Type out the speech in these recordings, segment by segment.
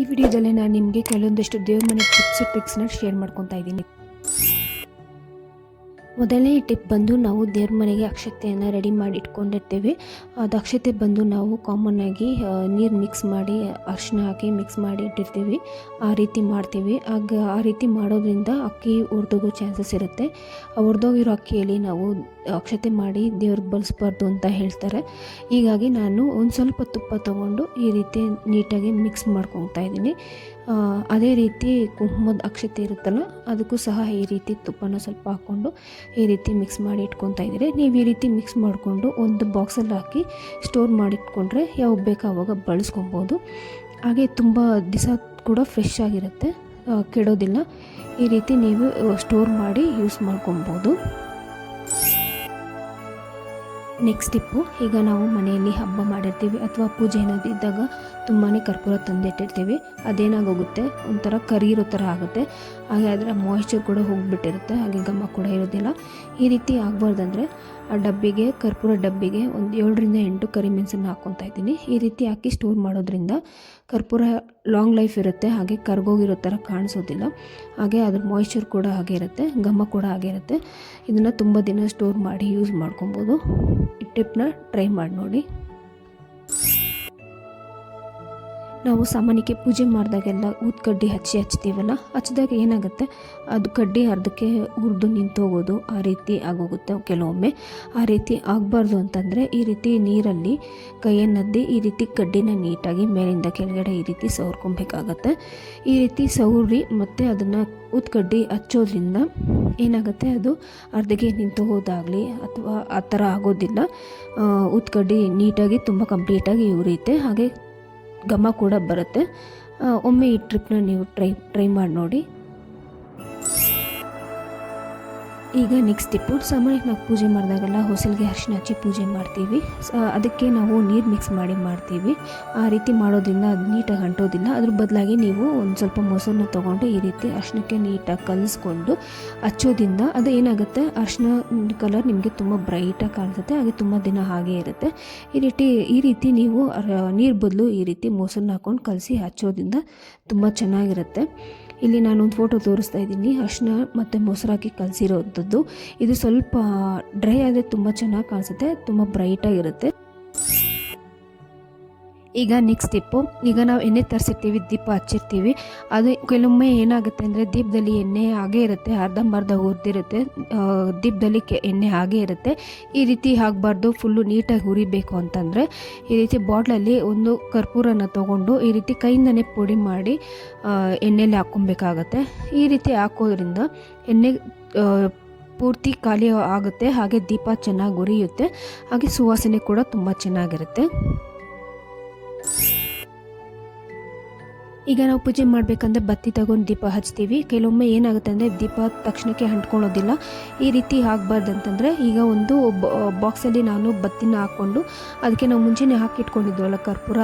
ಈ ವಿಡಿಯೋದಲ್ಲಿ ನಾನು ನಿಮಗೆ ಕೆಲವೊಂದಷ್ಟು ದೇವ್ರ ಮನೆ ಟಿಪ್ಸ್ ಟ್ರಿಕ್ಸ್ನ ಶೇರ್ ಮಾಡ್ಕೊತಾ ಇದ್ದೀನಿ. ಮೊದಲನೇ ಟಿಪ್ ಬಂದು ನಾವು ದೇವ್ರ ಮನೆಗೆ ಅಕ್ಷತೆಯನ್ನು ರೆಡಿ ಮಾಡಿ ಇಟ್ಕೊಂಡಿರ್ತೀವಿ. ಅದು ಅಕ್ಷತೆ ಬಂದು ನಾವು ಕಾಮನ್ ಆಗಿ ನೀರು ಮಿಕ್ಸ್ ಮಾಡಿ ಅರಿಶಿನ ಹಾಕಿ ಮಿಕ್ಸ್ ಮಾಡಿ ಇಟ್ಟಿರ್ತೀವಿ. ಆ ರೀತಿ ಮಾಡ್ತೀವಿ. ಆಗ ಆ ರೀತಿ ಮಾಡೋದ್ರಿಂದ ಅಕ್ಕಿ ಉರ್ದೋಗೋ ಚಾನ್ಸಸ್ ಇರುತ್ತೆ. ಆ ಉರ್ದೋಗಿರೋ ಅಕ್ಕಿಯಲ್ಲಿ ನಾವು ಅಕ್ಷತೆ ಮಾಡಿ ದೇವ್ರಿಗೆ ಬಳಸ್ಬಾರ್ದು ಅಂತ ಹೇಳ್ತಾರೆ. ಹೀಗಾಗಿ ನಾನು ಒಂದು ಸ್ವಲ್ಪ ತುಪ್ಪ ತೊಗೊಂಡು ಈ ರೀತಿ ನೀಟಾಗಿ ಮಿಕ್ಸ್ ಮಾಡ್ಕೊತಾ ಇದ್ದೀನಿ. ಅದೇ ರೀತಿ ಕುಂಕುಮದ ಅಕ್ಷತೆ ಇರುತ್ತಲ್ಲ ಅದಕ್ಕೂ ಸಹ ಈ ರೀತಿ ತುಪ್ಪನ ಸ್ವಲ್ಪ ಹಾಕ್ಕೊಂಡು ಈ ರೀತಿ ಮಿಕ್ಸ್ ಮಾಡಿ ಇಟ್ಕೊತಾ ಇದ್ದೀರಿ. ನೀವು ಈ ರೀತಿ ಮಿಕ್ಸ್ ಮಾಡಿಕೊಂಡು ಒಂದು ಬಾಕ್ಸಲ್ಲಿ ಹಾಕಿ ಸ್ಟೋರ್ ಮಾಡಿಟ್ಕೊಂಡ್ರೆ ಯಾವಾಗ ಬೇಕು ಆವಾಗ ಬಳಸ್ಕೊಬೋದು. ಹಾಗೆ ತುಂಬ ದಿವಸ ಕೂಡ ಫ್ರೆಶ್ ಆಗಿರುತ್ತೆ ಕೆಡೋದಿಲ್ಲ. ಈ ರೀತಿ ನೀವು ಸ್ಟೋರ್ ಮಾಡಿ ಯೂಸ್ ಮಾಡ್ಕೊಬೋದು. ನೆಕ್ಸ್ಟ್ ಟಿಪ್ಪು ಈಗ ನಾವು ಮನೆಯಲ್ಲಿ ಹಬ್ಬ ಮಾಡಿರ್ತೀವಿ ಅಥವಾ ಪೂಜೆ ಏನಾದ್ರು ಇದ್ದಾಗ ತುಂಬಾ ಕರ್ಪೂರ ತಂದಿಟ್ಟಿರ್ತೀವಿ. ಅದೇನಾಗೋಗುತ್ತೆ? ಒಂಥರ ಕರೀರೋ ಥರ ಆಗುತ್ತೆ. ಹಾಗೆ ಅದರ ಮಾಯಿಶ್ಚರ್ ಕೂಡ ಹೋಗಿಬಿಟ್ಟಿರುತ್ತೆ, ಹಾಗೆ ಘಮ ಕೂಡ ಇರೋದಿಲ್ಲ. ಈ ರೀತಿ ಆಗಬಾರ್ದಂದ್ರೆ ಆ ಡಬ್ಬಿಗೆ, ಕರ್ಪೂರ ಡಬ್ಬಿಗೆ ಒಂದು ಏಳರಿಂದ ಎಂಟು ಕರಿಮೆಣಸನ್ನು ಹಾಕ್ಕೊತಾ ಇದ್ದೀನಿ. ಈ ರೀತಿ ಹಾಕಿ ಸ್ಟೋರ್ ಮಾಡೋದ್ರಿಂದ ಕರ್ಪೂರ ಲಾಂಗ್ ಲೈಫ್ ಇರುತ್ತೆ, ಹಾಗೆ ಕರ್ಗೋಗಿರೋ ಥರ ಕಾಣಿಸೋದಿಲ್ಲ. ಹಾಗೆ ಅದ್ರ ಮಾಯಿಶ್ಚರ್ ಕೂಡ ಹಾಗೆ ಇರುತ್ತೆ, ಘಮ ಕೂಡ ಹಾಗೆ ಇರುತ್ತೆ. ಇದನ್ನು ತುಂಬ ದಿನ ಸ್ಟೋರ್ ಮಾಡಿ ಯೂಸ್ ಮಾಡ್ಕೊಬೋದು. ಈ ಟಿಪ್ನ ಟ್ರೈ ಮಾಡಿ ನೋಡಿ. ನಾವು ಸಾಮಾನ್ಯಕ್ಕೆ ಪೂಜೆ ಮಾಡಿದಾಗೆಲ್ಲ ಊದ್ ಕಡ್ಡಿ ಹಚ್ಚಿ ಹಚ್ತೀವಲ್ಲ ಹಚ್ಚಿದಾಗ ಏನಾಗುತ್ತೆ? ಅದು ಕಡ್ಡಿ ಅರ್ಧಕ್ಕೆ ಹುರಿದು ನಿಂತೋಗೋದು, ಆ ರೀತಿ ಆಗೋಗುತ್ತೆ ಕೆಲವೊಮ್ಮೆ. ಆ ರೀತಿ ಆಗಬಾರ್ದು ಅಂತಂದರೆ ಈ ರೀತಿ ನೀರಲ್ಲಿ ಕೈಯನ್ನದ್ದಿ ಈ ರೀತಿ ಕಡ್ಡಿನ ನೀಟಾಗಿ ಮೇಲಿಂದ ಕೆಳಗಡೆ ಈ ರೀತಿ ಸವರ್ಕೊಬೇಕಾಗತ್ತೆ. ಈ ರೀತಿ ಸವರಿ ಮತ್ತು ಅದನ್ನು ಕಡ್ಡಿ ಹಚ್ಚೋದ್ರಿಂದ ಏನಾಗುತ್ತೆ? ಅದು ಅರ್ಧಕ್ಕೆ ನಿಂತು ಹೋದಾಗಲಿ ಅಥವಾ ಆ ಥರ ಆಗೋದಿಲ್ಲ. ಕಡ್ಡಿ ನೀಟಾಗಿ ತುಂಬ ಕಂಪ್ಲೀಟಾಗಿ ಉರಿಯುತ್ತೆ. ಹಾಗೆ ಘಮ ಕೂಡ ಬರುತ್ತೆ. ಒಮ್ಮೆ ಈ ಟ್ರಿಪ್ನ ನೀವು ಟ್ರೈ ಟ್ರೈ ಮಾಡಿ ನೋಡಿ. ಈಗ ನೆಕ್ಸ್ಟ್ ಟಿಪ್ಪು ಸಾಮಾನ್ಯಕ್ಕೆ ನಾವು ಪೂಜೆ ಮಾಡಿದಾಗೆಲ್ಲ ಹೊಸಲಿಗೆ ಅರಿಶಿನ ಹಚ್ಚಿ ಪೂಜೆ ಮಾಡ್ತೀವಿ. ಅದಕ್ಕೆ ನಾವು ನೀರು ಮಿಕ್ಸ್ ಮಾಡಿ ಮಾಡ್ತೀವಿ. ಆ ರೀತಿ ಮಾಡೋದ್ರಿಂದ ಅದು ನೀಟಾಗಿ ಅಂಟೋದಿಲ್ಲ. ಅದ್ರ ಬದಲಾಗಿ ನೀವು ಒಂದು ಸ್ವಲ್ಪ ಮೊಸರನ್ನ ತೊಗೊಂಡು ಈ ರೀತಿ ಅರಿಶಿನಕ್ಕೆ ನೀಟಾಗಿ ಕಲಿಸ್ಕೊಂಡು ಹಚ್ಚೋದ್ರಿಂದ ಅದು ಏನಾಗುತ್ತೆ? ಅರಿಶಿನ ಕಲರ್ ನಿಮಗೆ ತುಂಬ ಬ್ರೈಟಾಗಿ ಕಾಣಿಸುತ್ತೆ ಹಾಗೆ ತುಂಬ ದಿನ ಹಾಗೆ ಇರುತ್ತೆ. ಈ ರೀತಿ ಈ ರೀತಿ ನೀವು ನೀರು ಬದಲು ಈ ರೀತಿ ಮೊಸರನ್ನ ಹಾಕೊಂಡು ಕಲಸಿ ಹಚ್ಚೋದ್ರಿಂದ ತುಂಬ ಚೆನ್ನಾಗಿರುತ್ತೆ. ಇಲ್ಲಿ ನಾನೊಂದು ಫೋಟೋ ತೋರಿಸ್ತಾ ಇದ್ದೀನಿ. ಅರಿಶಿನ ಮತ್ತು ಮೊಸರಾಕಿ ಹಾಕಿ ಕಲಸಿರೋವಂಥದ್ದು ಇದು ಸ್ವಲ್ಪ ಡ್ರೈ ಆದರೆ ತುಂಬ ಚೆನ್ನಾಗಿ ಕಾಣಿಸುತ್ತೆ, ತುಂಬ ಬ್ರೈಟಾಗಿರುತ್ತೆ ಈಗ ನೆಕ್ಸ್ಟ್ ಟಿಪ್ಪು ಈಗ ನಾವು ಎಣ್ಣೆ ತರಿಸಿರ್ತೀವಿ, ದೀಪ ಹಚ್ಚಿರ್ತೀವಿ. ಅದು ಕೆಲವೊಮ್ಮೆ ಏನಾಗುತ್ತೆ ಅಂದರೆ ದೀಪದಲ್ಲಿ ಎಣ್ಣೆ ಹಾಗೇ ಇರುತ್ತೆ, ಅರ್ಧಂಬರ್ಧ ಹುರಿದಿರುತ್ತೆ. ದೀಪದಲ್ಲಿ ಕೆ, ಎಣ್ಣೆ ಹಾಗೇ ಇರುತ್ತೆ. ಈ ರೀತಿ ಆಗಬಾರ್ದು ಫುಲ್ಲು ನೀಟಾಗಿ ಹುರಿಬೇಕು ಅಂತಂದರೆ. ಈ ರೀತಿ ಬಾಟ್ಲಲ್ಲಿ ಒಂದು ಕರ್ಪೂರನ ತೊಗೊಂಡು ಈ ರೀತಿ ಕೈಯಿಂದನೇ ಪುಡಿ ಮಾಡಿ ಎಣ್ಣೆಲಿ ಹಾಕ್ಕೊಬೇಕಾಗತ್ತೆ. ಈ ರೀತಿ ಹಾಕೋದ್ರಿಂದ ಎಣ್ಣೆ ಪೂರ್ತಿ ಖಾಲಿ ಆಗುತ್ತೆ, ಹಾಗೆ ದೀಪ ಚೆನ್ನಾಗಿ ಉರಿಯುತ್ತೆ. ಹಾಗೆ ಸುವಾಸನೆ ಕೂಡ ತುಂಬ ಚೆನ್ನಾಗಿರುತ್ತೆ. ಈಗ ನಾವು ಪೂಜೆ ಮಾಡಬೇಕಂದ್ರೆ ಬತ್ತಿ ತಗೊಂಡು ದೀಪ ಹಚ್ತೀವಿ. ಕೆಲವೊಮ್ಮೆ ಏನಾಗುತ್ತೆ ಅಂದರೆ ದೀಪ ತಕ್ಷಣಕ್ಕೆ ಹಂಟ್ಕೊಳ್ಳೋದಿಲ್ಲ ಈ ರೀತಿ ಆಗಬಾರ್ದು ಅಂತಂದರೆ ಈಗ ಒಂದು ಬಾಕ್ಸಲ್ಲಿ ನಾನು ಬತ್ತಿನ ಹಾಕ್ಕೊಂಡು ಅದಕ್ಕೆ ನಾವು ಮುಂಚೆನೇ ಹಾಕಿಟ್ಕೊಂಡಿದ್ವಲ್ಲ ಕರ್ಪೂರ,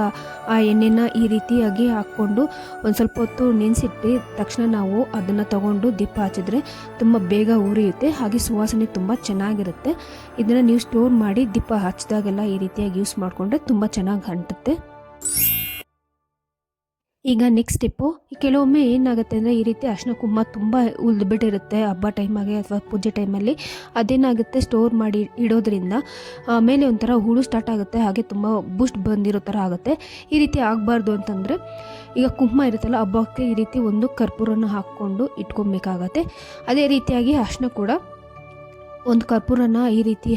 ಆ ಎಣ್ಣೆನ ಈ ರೀತಿಯಾಗಿ ಹಾಕ್ಕೊಂಡು ಒಂದು ಸ್ವಲ್ಪ ಹೊತ್ತು ನೆನೆಸಿಟ್ಟು ತಕ್ಷಣ ನಾವು ಅದನ್ನು ತಗೊಂಡು ದೀಪ ಹಚ್ಚಿದ್ರೆ ತುಂಬ ಬೇಗ ಉರಿಯುತ್ತೆ. ಹಾಗೆ ಸುವಾಸನೆ ತುಂಬ ಚೆನ್ನಾಗಿರುತ್ತೆ. ಇದನ್ನು ನೀವು ಸ್ಟೋರ್ ಮಾಡಿ ದೀಪ ಹಚ್ಚಿದಾಗೆಲ್ಲ ಈ ರೀತಿಯಾಗಿ ಯೂಸ್ ಮಾಡಿಕೊಂಡ್ರೆ ತುಂಬ ಚೆನ್ನಾಗಿ ಅಂಟುತ್ತೆ. ಈಗ ನೆಕ್ಸ್ಟ್ ಸ್ಟೆಪ್ಪು ಕೆಲವೊಮ್ಮೆ ಏನಾಗುತ್ತೆ ಅಂದರೆ ಈ ರೀತಿ ಅರ್ಶಿನ ಕುಂಭ ತುಂಬ ಉಳಿದ್ಬಿಟ್ಟಿರುತ್ತೆ ಹಬ್ಬ ಟೈಮಾಗೆ ಅಥವಾ ಪೂಜೆ ಟೈಮಲ್ಲಿ ಅದೇನಾಗುತ್ತೆ ಸ್ಟೋರ್ ಮಾಡಿ ಇಡೋದ್ರಿಂದ ಆಮೇಲೆ ಒಂಥರ ಹುಳು ಸ್ಟಾರ್ಟ್ ಆಗುತ್ತೆ, ಹಾಗೆ ತುಂಬ ಬೂಸ್ಟ್ ಬಂದಿರೋ ಥರ ಆಗುತ್ತೆ. ಈ ರೀತಿ ಆಗಬಾರ್ದು ಅಂತಂದರೆ, ಈಗ ಕುಂಭ ಇರುತ್ತಲ್ಲ, ಹಬ್ಬಕ್ಕೆ ಈ ರೀತಿ ಒಂದು ಕರ್ಪೂರನ ಹಾಕ್ಕೊಂಡು ಇಟ್ಕೊಬೇಕಾಗತ್ತೆ. ಅದೇ ರೀತಿಯಾಗಿ ಅರ್ಶಿನ ಕೂಡ ಒಂದು ಕರ್ಪೂರನ ಈ ರೀತಿ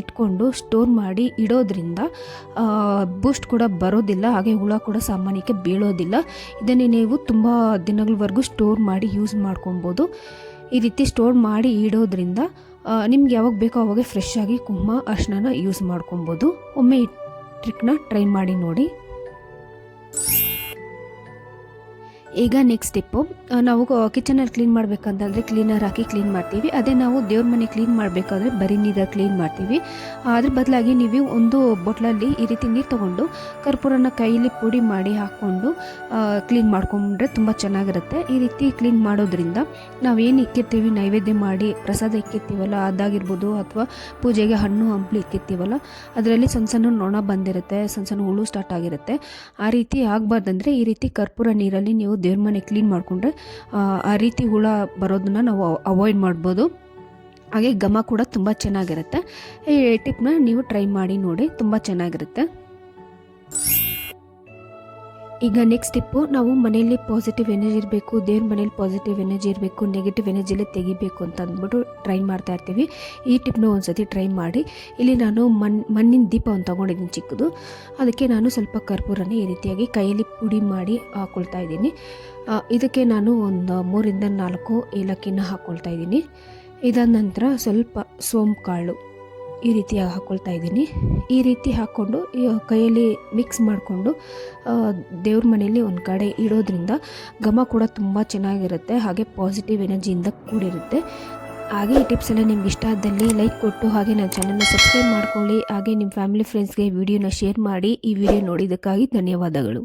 ಇಟ್ಕೊಂಡು ಸ್ಟೋರ್ ಮಾಡಿ ಇಡೋದ್ರಿಂದ ಬೂಸ್ಟ್ ಕೂಡ ಬರೋದಿಲ್ಲ, ಹಾಗೆ ಹುಳ ಕೂಡ ಸಾಮಾನ್ಯಕ್ಕೆ ಬೀಳೋದಿಲ್ಲ. ಇದನ್ನೇ ನೀವು ತುಂಬ ದಿನಗಳವರೆಗೂ ಸ್ಟೋರ್ ಮಾಡಿ ಯೂಸ್ ಮಾಡ್ಕೊಬೋದು. ಈ ರೀತಿ ಸ್ಟೋರ್ ಮಾಡಿ ಇಡೋದ್ರಿಂದ ನಿಮ್ಗೆ ಯಾವಾಗ ಬೇಕೋ ಅವಾಗ ಫ್ರೆಶ್ ಆಗಿ ಕುಂಕುಮ ಅರ್ಶನ ಯೂಸ್ ಮಾಡ್ಕೊಬೋದು. ಒಮ್ಮೆ ಈ ಟ್ರಿಕ್ನ ಟ್ರೈ ಮಾಡಿ ನೋಡಿ. ಈಗ ನೆಕ್ಸ್ಟ್ ಸ್ಟೆಪ್ಪು ನಾವು ಕಿಚನಲ್ಲಿ ಕ್ಲೀನ್ ಮಾಡಬೇಕಂತಂದರೆ ಕ್ಲೀನರ್ ಹಾಕಿ ಕ್ಲೀನ್ ಮಾಡ್ತೀವಿ. ಅದೇ ನಾವು ದೇವ್ರ ಮನೆ ಕ್ಲೀನ್ ಮಾಡಬೇಕಾದ್ರೆ ಬರೀ ನೀರಲ್ಲಿ ಕ್ಲೀನ್ ಮಾಡ್ತೀವಿ. ಅದ್ರ ಬದಲಾಗಿ ನೀವು ಒಂದು ಬೊಟ್ಲಲ್ಲಿ ಈ ರೀತಿ ನೀರು ತೊಗೊಂಡು ಕರ್ಪೂರನ ಕೈಯಲ್ಲಿ ಪುಡಿ ಮಾಡಿ ಹಾಕ್ಕೊಂಡು ಕ್ಲೀನ್ ಮಾಡ್ಕೊಂಡ್ರೆ ತುಂಬ ಚೆನ್ನಾಗಿರುತ್ತೆ. ಈ ರೀತಿ ಕ್ಲೀನ್ ಮಾಡೋದ್ರಿಂದ ನಾವೇನು ಇಕ್ಕಿರ್ತೀವಿ, ನೈವೇದ್ಯ ಮಾಡಿ ಪ್ರಸಾದ ಇಕ್ಕಿರ್ತೀವಲ್ಲ, ಅದಾಗಿರ್ಬೋದು ಅಥವಾ ಪೂಜೆಗೆ ಹಣ್ಣು, ಹಂಪ್ಲು ಇಕ್ಕಿರ್ತೀವಲ್ಲ, ಅದರಲ್ಲಿ ಸಣ್ಣ ಸಣ್ಣ ನೊಣ ಬಂದಿರುತ್ತೆ, ಸಣ್ಣ ಸಣ್ಣ ಹುಳು ಸ್ಟಾರ್ಟ್ ಆಗಿರುತ್ತೆ. ಆ ರೀತಿ ಆಗಬಾರ್ದಂದ್ರೆ ಈ ರೀತಿ ಕರ್ಪೂರ ನೀರಲ್ಲಿ ನೀವು ದೇವ್ರ ಮನೆ ಕ್ಲೀನ್ ಮಾಡಿಕೊಂಡ್ರೆ, ಆ ರೀತಿ ಹುಳ ಬರೋದನ್ನ ನಾವು ಅವಾಯ್ಡ್ ಮಾಡ್ಬೋದು. ಹಾಗೆ ಘಮ ಕೂಡ ತುಂಬ ಚೆನ್ನಾಗಿರುತ್ತೆ. ಈ ಟಿಪ್ನ ನೀವು ಟ್ರೈ ಮಾಡಿ ನೋಡಿ, ತುಂಬ ಚೆನ್ನಾಗಿರುತ್ತೆ. ಈಗ ನೆಕ್ಸ್ಟ್ ಟಿಪ್ಪು ನಾವು ಮನೆಯಲ್ಲಿ ಪಾಸಿಟಿವ್ ಎನರ್ಜಿ ಇರಬೇಕು, ದೇವ್ರ ಮನೇಲಿ ಪಾಸಿಟಿವ್ ಎನರ್ಜಿ ಇರಬೇಕು ನೆಗೆಟಿವ್ ಎನರ್ಜಿಲೇ ತೆಗಿಬೇಕು ಅಂತ ಅಂದ್ಬಿಟ್ಟು ಟ್ರೈ ಮಾಡ್ತಾ ಇರ್ತೀವಿ. ಈ ಟಿಪ್ನ ಒಂದ್ಸತಿ ಟ್ರೈ ಮಾಡಿ. ಇಲ್ಲಿ ನಾನು ಮಣ್, ಮಣ್ಣಿನ ದೀಪವನ್ನು ತಗೊಂಡಿದ್ದೀನಿ ತೊಗೊಂಡಿದ್ದೀನಿ ಚಿಕ್ಕದು. ಅದಕ್ಕೆ ನಾನು ಸ್ವಲ್ಪ ಕರ್ಪೂರನ ಈ ರೀತಿಯಾಗಿ ಕೈಯಲ್ಲಿ ಪುಡಿ ಮಾಡಿ ಹಾಕ್ಕೊಳ್ತಾ ಇದ್ದೀನಿ. ಇದಕ್ಕೆ ನಾನು ಒಂದು ಮೂರಿಂದ ನಾಲ್ಕು ಏಲಕ್ಕಿನ ಹಾಕ್ಕೊಳ್ತಾ ಇದ್ದೀನಿ. ಇದಾದ ನಂತರ ಸ್ವಲ್ಪ ಸೋಂಪು ಕಾಳು. ಈ ರೀತಿಯಾಗಿ ಹಾಕ್ಕೊಳ್ತಾ ಇದ್ದೀನಿ. ಈ ರೀತಿ ಹಾಕ್ಕೊಂಡು ಕೈಯಲ್ಲಿ ಮಿಕ್ಸ್ ಮಾಡಿಕೊಂಡು ದೇವ್ರ ಮನೆಯಲ್ಲಿ ಒಂದು ಕಡೆ ಇಡೋದ್ರಿಂದ ಘಮ ಕೂಡ ತುಂಬ ಚೆನ್ನಾಗಿರುತ್ತೆ, ಹಾಗೆ ಪಾಸಿಟಿವ್ ಎನರ್ಜಿಯಿಂದ ಕೂಡಿರುತ್ತೆ. ಹಾಗೆ ಈ ಟಿಪ್ಸ್ ಎಲ್ಲ ನಿಮ್ಗೆ ಇಷ್ಟ ಆದಲ್ಲಿ ಲೈಕ್ ಕೊಟ್ಟು ಹಾಗೆ ನನ್ನ ಚಾನಲ್ನ ಸಬ್ಸ್ಕ್ರೈಬ್ ಮಾಡ್ಕೊಳ್ಳಿ. ಹಾಗೆ ನಿಮ್ಮ ಫ್ಯಾಮಿಲಿ ಫ್ರೆಂಡ್ಸ್ಗೆ ವಿಡಿಯೋನ ಶೇರ್ ಮಾಡಿ. ಈ ವಿಡಿಯೋ ನೋಡಿದ್ದಕ್ಕಾಗಿ ಧನ್ಯವಾದಗಳು.